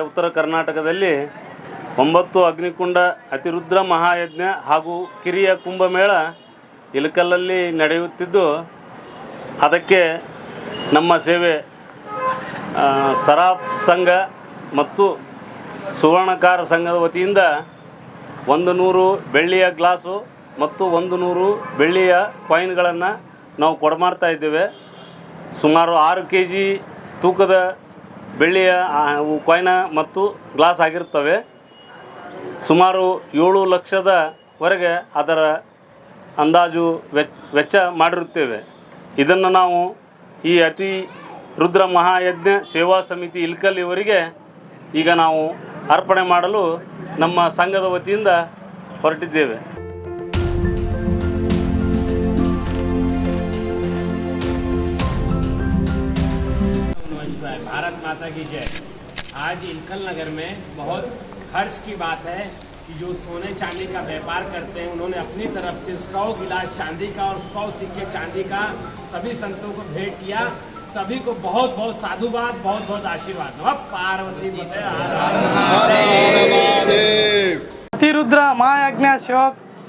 ಉತ್ತರ ಕರ್ನಾಟಕದಲ್ಲಿ ಒಂಬತ್ತು ಅಗ್ನಿಕುಂಡ, ಅತಿರುದ್ರ ಮಹಾಯಜ್ಞ ಹಾಗೂ ಕಿರಿಯ ಕುಂಭಮೇಳ ಇಲಕಲ್ಲಲ್ಲಿ ನಡೆಯುತ್ತಿದ್ದು, ಅದಕ್ಕೆ ನಮ್ಮ ಸೇವೆ ಸರಾಫ್ ಸಂಘ ಮತ್ತು ಸುವರ್ಣಕಾರ ಸಂಘದ ವತಿಯಿಂದ ಒಂದು ನೂರು ಬೆಳ್ಳಿಯ ಗ್ಲಾಸು ಮತ್ತು ಒಂದು ನೂರು ಬೆಳ್ಳಿಯ ಕಾಯಿನ್ಗಳನ್ನು ನಾವು ಕೊಡಮಾಡ್ತಾ ಇದ್ದೇವೆ. ಸುಮಾರು ಆರು ಕೆ ಜಿ ತೂಕದ ಬೆಳ್ಳಿಯ ಕಾಯ್ನ ಮತ್ತು ಗ್ಲಾಸ್ ಆಗಿರ್ತವೆ ಸುಮಾರು ಏಳು ಲಕ್ಷದವರೆಗೆ ಅದರ ಅಂದಾಜು ವೆಚ್, ವೆಚ್ಚ ಮಾಡಿರುತ್ತೇವೆ. ಇದನ್ನು ನಾವು ಈ ಅತಿ ರುದ್ರ ಮಹಾಯಜ್ಞ ಸೇವಾ ಸಮಿತಿ ಇಲ್ಕಲ್ ಇವರಿಗೆ ಈಗ ನಾವು ಅರ್ಪಣೆ ಮಾಡಲು ನಮ್ಮ ಸಂಘದ ವತಿಯಿಂದ ಹೊರಟಿದ್ದೇವೆ. भारत माता की जय आज इलकल नगर में बहुत हर्ष की बात है कि जो सोने चांदी का व्यापार करते हैं उन्होंने अपनी तरफ से 100 गिलास चांदी का और 100 सिक्के चांदी का सभी संतों को भेंट किया सभी को बहुत बहुत साधुवाद बहुत बहुत आशीर्वाद नमः पार्वती पते हर हर ಅತಿರುದ್ರ ಮಹಾಯಜ್ಞ ಶಿವ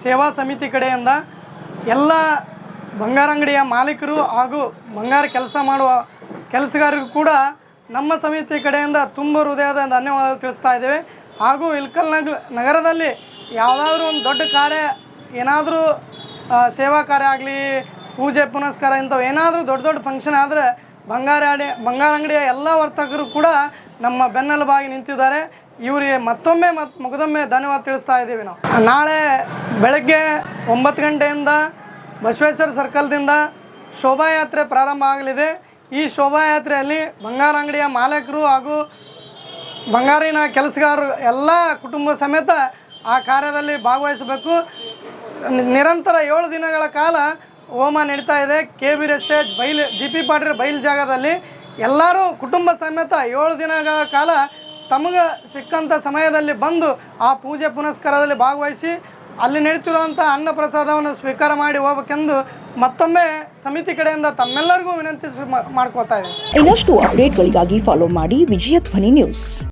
ಸೇವಾ ಸಮಿತಿ ಕಡೆಯಿಂದ ಎಲ್ಲ ಬಂಗಾರಂಗಡಿಯ ಮಾಲೀಕರು ಹಾಗೂ ಬಂಗಾರ ಕೆಲಸ ಮಾಡುವ ಕೆಲಸಗಾರರಿಗೂ ಕೂಡ ನಮ್ಮ ಸಮಿತಿ ಕಡೆಯಿಂದ ತುಂಬ ಹೃದಯದ ಧನ್ಯವಾದ ತಿಳಿಸ್ತಾ ಇದ್ದೇವೆ. ಹಾಗೂ ಇಲ್ಕಲ್ ನಗ, ನಗರದಲ್ಲಿ ಯಾವುದಾದ್ರೂ ಒಂದು ದೊಡ್ಡ ಕಾರ್ಯ, ಏನಾದರೂ ಸೇವಾ ಕಾರ್ಯ ಆಗಲಿ, ಪೂಜೆ, ಪುನಸ್ಕಾರ ಇಂಥವು ಏನಾದರೂ ದೊಡ್ಡ ದೊಡ್ಡ ಫಂಕ್ಷನ್ ಆದರೆ ಬಂಗಾರ ಅಡಿ ಬಂಗಾರ ಅಂಗಡಿಯ ಎಲ್ಲ ವರ್ತಕರು ಕೂಡ ನಮ್ಮ ಬೆನ್ನೆಲುಬಾಗಿ ನಿಂತಿದ್ದಾರೆ. ಇವರಿಗೆ ಮತ್ತೊಮ್ಮೆ ಮತ್ತು ಮುಗದೊಮ್ಮೆ ಧನ್ಯವಾದ ತಿಳಿಸ್ತಾ ಇದ್ದೀವಿ ನಾವು. ನಾಳೆ ಬೆಳಗ್ಗೆ ಒಂಬತ್ತು ಗಂಟೆಯಿಂದ ಬಸವೇಶ್ವರ ಸರ್ಕಲ್ದಿಂದ ಶೋಭಾಯಾತ್ರೆ ಪ್ರಾರಂಭ ಆಗಲಿದೆ. ಈ ಶೋಭಾಯಾತ್ರೆಯಲ್ಲಿ ಬಂಗಾರ ಅಂಗಡಿಯ ಮಾಲೀಕರು ಹಾಗೂ ಬಂಗಾರಿನ ಕೆಲಸಗಾರರು ಎಲ್ಲ ಕುಟುಂಬ ಸಮೇತ ಆ ಕಾರ್ಯದಲ್ಲಿ ಭಾಗವಹಿಸಬೇಕು. ನಿರಂತರ ಏಳು ದಿನಗಳ ಕಾಲ ಹೋಮ ನಡೀತಾ ಇದೆ. ಕೆ ಬಿ ರಸ್ತೆ, ಬೈಲು ಜಿ ಪಿ ಪಾಟೀಲ್ ಬೈಲು ಜಾಗದಲ್ಲಿ ಎಲ್ಲರೂ ಕುಟುಂಬ ಸಮೇತ ಏಳು ದಿನಗಳ ಕಾಲ ತಮಗೆ ಸಿಕ್ಕಂಥ ಸಮಯದಲ್ಲಿ ಬಂದು ಆ ಪೂಜೆ ಪುನಸ್ಕಾರದಲ್ಲಿ ಭಾಗವಹಿಸಿ ಅಲ್ಲಿ ನಡೀತಿರುವಂಥ ಅನ್ನ ಪ್ರಸಾದವನ್ನು ಸ್ವೀಕಾರ ಮಾಡಿ ಹೋಗ್ಬೇಕೆಂದು ಮತ್ತೊಮ್ಮೆ ಸಮಿತಿ ಕಡೆಯಿಂದ ತಮ್ಮೆಲ್ಲರಿಗೂ ವಿನಂತಿ ಮಾಡ್ಕೋತಾ ಇದೆ ಇನ್ನಷ್ಟು ಅಪ್ಡೇಟ್ಗಳಿಗಾಗಿ ಫಾಲೋ ಮಾಡಿ ವಿಜಯ ಧ್ವನಿ ನ್ಯೂಸ್